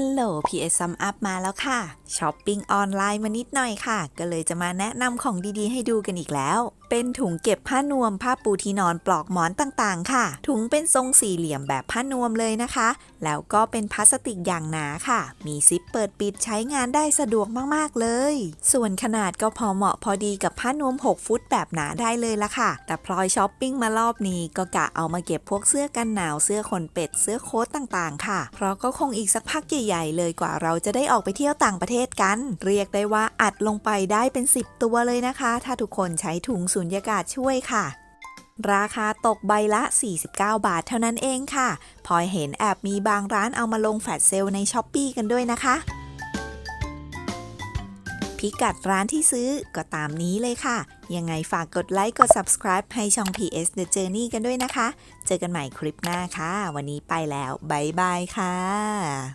ลโหล PS Sum Up มาแล้วค่ะ ช้อปปิ้งออนไลน์มานิดหน่อยค่ะ ก็เลยจะมาแนะนำของดีๆ ให้ดูกันอีกแล้ว เป็นถุงเก็บผ้านวม ผ้าปูที่นอนปลอกหมอนต่างๆ ค่ะ ถุงเป็นทรงสี่เหลี่ยมแบบผ้านวมเลยนะคะ แล้วก็เป็นพลาสติกอย่างหนาค่ะ มีซิปเปิดปิดใช้งานได้สะดวกมากๆเลย ส่วนขนาดก็พอเหมาะพอดีกับผ้านวม 6 ฟุตแบบหนาได้เลยละค่ะ แต่พลอยช้อปปิ้งมารอบนี้ก็กะเอามาเก็บพวกเสื้อกันหนาวเสื้อขนเป็ดเสื้อโค้ทต่างๆ ค่ะ เพราะก็คงอีกสักพักใหญ่ๆ เลยกว่าเราจะได้ออกไปเที่ยวต่างประเทศกัน เรียกได้ว่าอัดลงไปได้เป็น 10 ตัวเลยนะคะ ถ้าทุกคนใช้ถุงสูญญากาศช่วยค่ะ ราคาตกใบละ 49 บาทเท่านั้นเองค่ะ พอเห็นแอบมีบางร้านเอามาลงแฟลชเซลในช้อปปีกันด้วยนะคะ พิกัดร้านที่ซื้อก็ตามนี้เลยค่ะ ยังไงฝากกดไลค์ กด subscribe ให้ช่อง PS The Journey กันด้วยนะคะ เจอกันใหม่คลิปหน้าค่ะ วันนี้ไปแล้วบ๊ายบายค่ะ